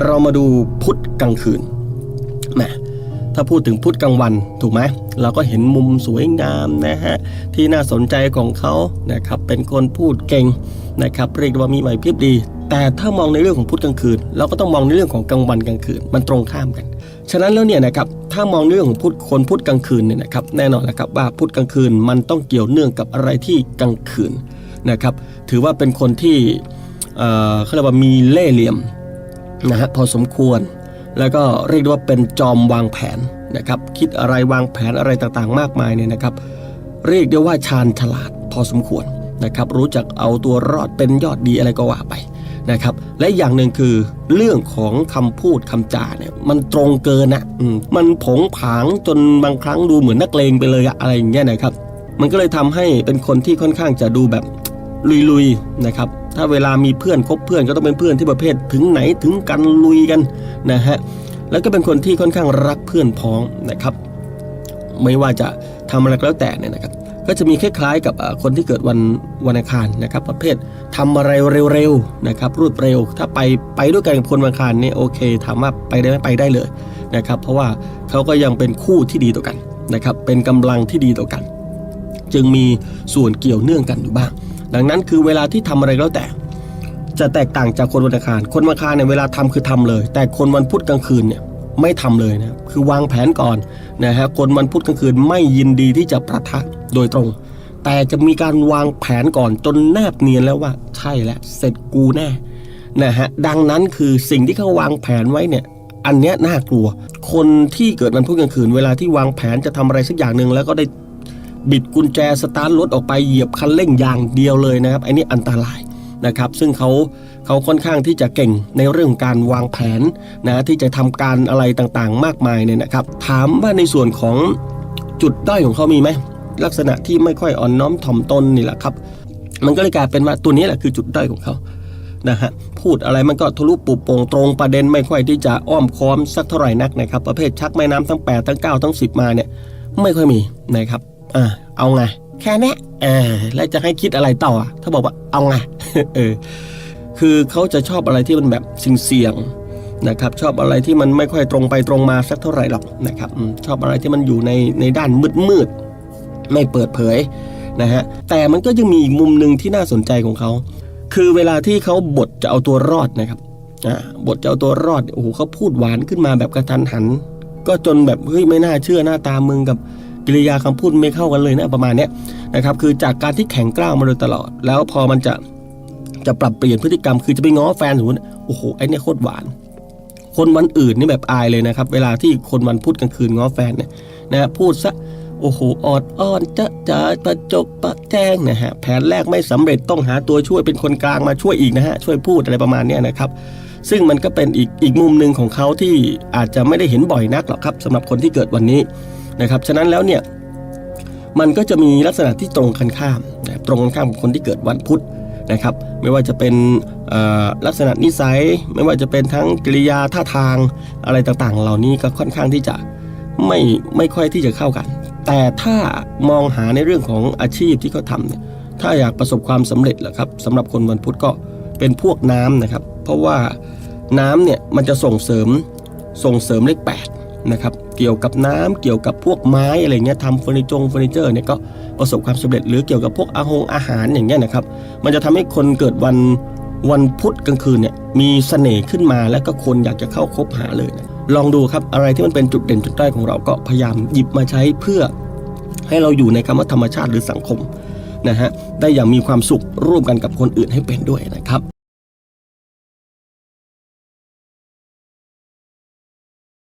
เรามาดูพุธกลางคืนแหมถ้าพูดถึงพุธกลางวันถูกไหมเราก็เห็นมุมสวยงามนะฮะที่น่าสนใจของเขานะครับเป็นคนพูดเก่งนะครับเรียกว่ามีไหวพริบดี แต่ถ้ามองในเรื่องของพุธกลางคืน เราก็ต้องมองในเรื่องของกลางวันกลางคืนมันตรงข้ามกัน ฉะนั้นแล้วเนี่ยนะครับถ้ามองเรื่องของพุธคนพุธกลางคืนเนี่ยนะครับแน่นอนนะครับว่าพุธกลางคืนมันต้องเกี่ยวเนื่องกับอะไรที่กลางคืนนะครับถือว่าเป็นคนที่เอ่อเขาเรียกว่ามีเล่ห์เหลี่ยม นะฮะพอสมควร แล้วก็เรียกได้ว่าเป็นจอมวางแผนนะครับ คิดอะไรวางแผนอะไรต่างๆ มากมายเนี่ยนะครับ เรียกได้ว่าชาญฉลาดพอสมควรนะครับ รู้จักเอาตัวรอดเป็นยอดดีอะไรก็ว่าไปนะครับ และอย่างหนึ่งคือเรื่องของคำพูดคำจาเนี่ยมันตรงเกินนะมมันผงผางจนบางครั้งดูเหมือนนักเลงไปเลยอะอะไรอย่างเงี้ยนะครับ มันก็เลยทำให้เป็นคนที่ค่อนข้างจะดูแบบ ลุยๆนะครับถ้าเวลามีเพื่อนคบเพื่อนก็ต้องเป็นเพื่อนที่ประเภทถึงไหนถึงกันลุยกันนะฮะแล้วก็เป็นคนที่ค่อนข้างรักเพื่อนพ้องนะครับ ไม่ว่าจะทำอะไรก็แล้วแต่เนี่ยนะครับ ก็จะมีคล้ายๆกับคนที่เกิดวันวันอังคารนะครับ ประเภททำอะไรเร็วๆนะครับรวดเร็ว ถ้าไปไปด้วยกันกับคนวันอังคารเนี่ยโอเคถามว่าไปได้ไหมไปได้เลยนะครับ เพราะว่าเขาก็ยังเป็นคู่ที่ดีต่อกันนะครับ เป็นกำลังที่ดีต่อกัน จึงมีส่วนเกี่ยวเนื่องกันอยู่บ้าง ดังนั้นคือเวลาที่ทำอะไรแล้วแต่ จะแตกต่างจากคนวันอังคาร คนวันอังคารเนี่ยเวลาทำคือทำเลย แต่คนวันพุธกลางคืนเนี่ยไม่ทำเลยนะคือวางแผนก่อนนะฮะคนวันพุธกลางคืนไม่ยินดีที่จะประทะโดยตรง แต่จะมีการวางแผนก่อนจนแนบเนียนแล้วว่า ใช่แล้วเสร็จกูแน่นะฮะดังนั้นคือสิ่งที่เขาวางแผนไว้เนี่ยอันเนี้ยน่ากลัว คนที่เกิดวันพุธกลางคืน เวลาที่วางแผนจะทำอะไรสักอย่างหนึ่งแล้วก็ได้ บิดกุญแจสตาร์ทรถออกไปเหยียบคันเร่งอย่างเดียวเลยนะครับไอ้นี่อันตรายนะครับ ซึ่งเขาเขาค่อนข้างที่จะเก่งในเรื่องการวางแผนนะที่จะทำการอะไรต่างๆ มากมายเนี่ยนะครับ ถามว่าในส่วนของจุดด้อยของเขามีไหมลักษณะที่ไม่ค่อยอ่อนน้อมถ่อมตนนี่แหละครับมันก็เลยกลายเป็นว่าตัวนี้แหละคือจุดด้อยของเขานะฮะพูดอะไรมันก็ทะลุปุโป่งตรงประเด็นไม่ค่อยที่จะอ้อมค้อมสักเท่าไหร่นักนะครับ ประเภทชักแม่น้ำทั้ง 8 ทั้ง 9 ทั้ง 10 มาเนี่ยไม่ค่อยมีนะครับ อ่าเอาไง แค่เนี้ยเออ แล้วจะให้คิดอะไรต่ออะถ้าบอกว่าเอาไง เออ คือเขาจะชอบอะไรที่มันแบบเสี่ยงๆนะครับชอบอะไรที่มันไม่ค่อยตรงไปตรงมาสักเท่าไหร่หรอกนะครับอืมชอบอะไรที่มันอยู่ในในด้านมืดๆไม่เปิดเผยนะฮะแต่มันก็ยังมีอีกมุมหนึ่งที่น่าสนใจของเขา คือเวลาที่เขาบทจะเอาตัวรอดนะครับอ่าบทจะเอาตัวรอดโอ้โหเขาพูดหวานขึ้นมาแบบกระทันหัน ก็จนแบบเฮ้ยไม่น่าเชื่อหน้าตามึงกับ กิริยาคำพูดไม่เข้ากันเลยนะประมาณนี้นะครับคือจากการที่แข็งกร้าวมาโดยตลอด แล้วพอมันจะจะปรับเปลี่ยนพฤติกรรม คือจะไปง้อแฟนสมมติโอ้โหไอ้เนี่ยโคตรหวาน คนวันอื่นนี่แบบอายเลยนะครับ เวลาที่คนวันพูดกลางคืนง้อแฟนเนี่ยนะพูดซะโอ้โหออดอ้อนจะจะประจบประแจ้งนะฮะแผนแรกไม่สำเร็จต้องหาตัวช่วยเป็นคนกลางมาช่วยอีกนะฮะช่วยพูดอะไรประมาณนี้นะครับ ซึ่งมันก็เป็นอีกอีกมุมหนึ่งของเขาที่อาจจะไม่ได้เห็นบ่อยนักหรอกครับสำหรับคนที่เกิดวันนี้ นะครับฉะนั้นแล้วเนี่ยมันก็จะมีลักษณะที่ตรงกันข้ามนะตรงกันข้ามกับคนที่เกิดวันพุธนะครับไม่ว่าจะเป็นลักษณะนิสัย ไม่ว่าจะเป็นทั้งกิริยาท่าทางอะไรต่างๆ เหล่านี้ก็ค่อนข้างที่จะไม่ไม่ค่อยที่จะเข้ากัน แต่ถ้ามองหาในเรื่องของอาชีพที่เขาทำเนี่ยถ้าอยากประสบความสำเร็จแหละครับสำหรับคนวันพุธก็เป็นพวกน้ำนะครับ เพราะว่าน้ำเนี่ยมันจะส่งเสริมส่งเสริมเลขแปดนะครับเกี่ยวกับน้ำเกี่ยวกับพวกไม้อะไรเงี้ยทำเฟอร์นิเจอร์เฟอร์นิเจอร์เนี่ยก็ประสบความสำเร็จหรือเกี่ยวกับพวกอาหงอาหารอย่างเงี้ยนะครับ มันจะทำให้คนเกิดวันวันพุธกลางคืนเนี่ยมีเสน่ห์ขึ้นมาแล้วก็คนอยากจะเข้าคบหาเลยนะลองดูครับอะไรที่มันเป็นจุดเด่นจุดด้อยของเราก็พยายามหยิบมาใช้เพื่อให้เราอยู่ในคำว่าธรรมชาติหรือสังคมนะฮะได้อย่างมีความสุขร่วมกันกับคนอื่นให้เป็นด้วยนะครับ